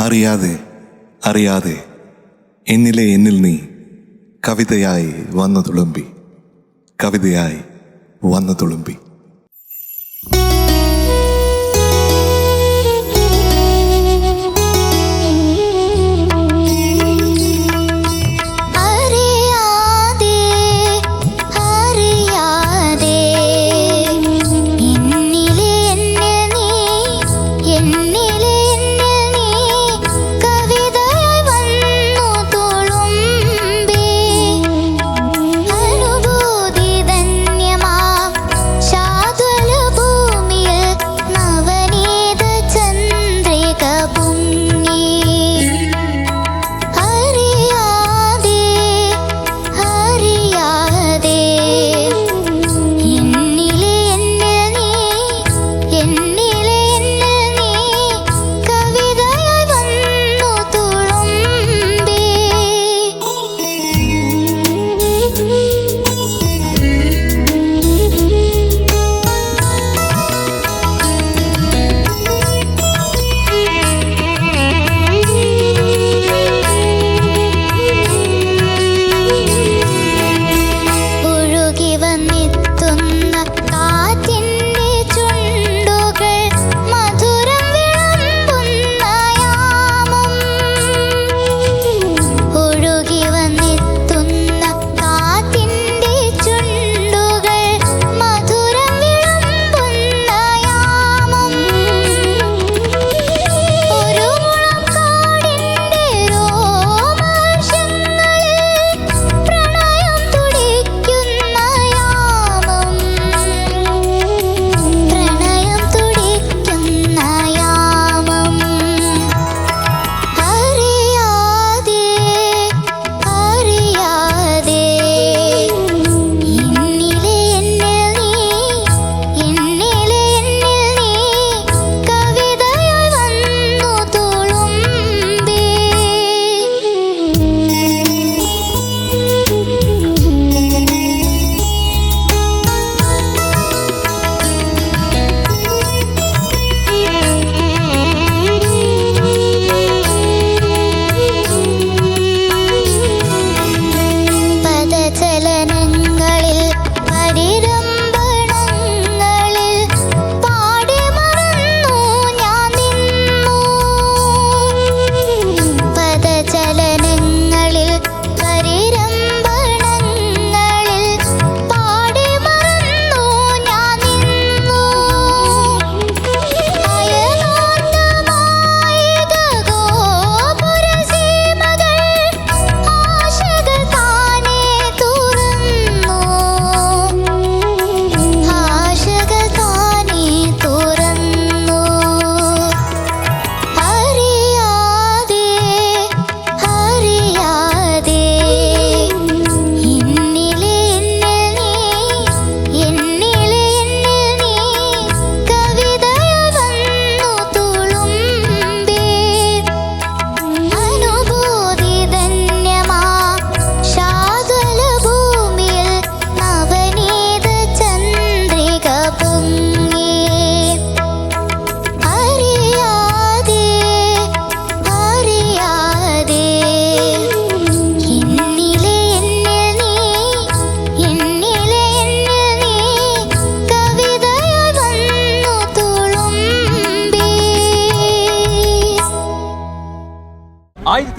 അറിയാതെ അറിയാതെ എന്നിലെ എന്നിൽ നീ കവിതയായി വന്നു തുളുമ്പി കവിതയായി വന്നു തുളുമ്പി.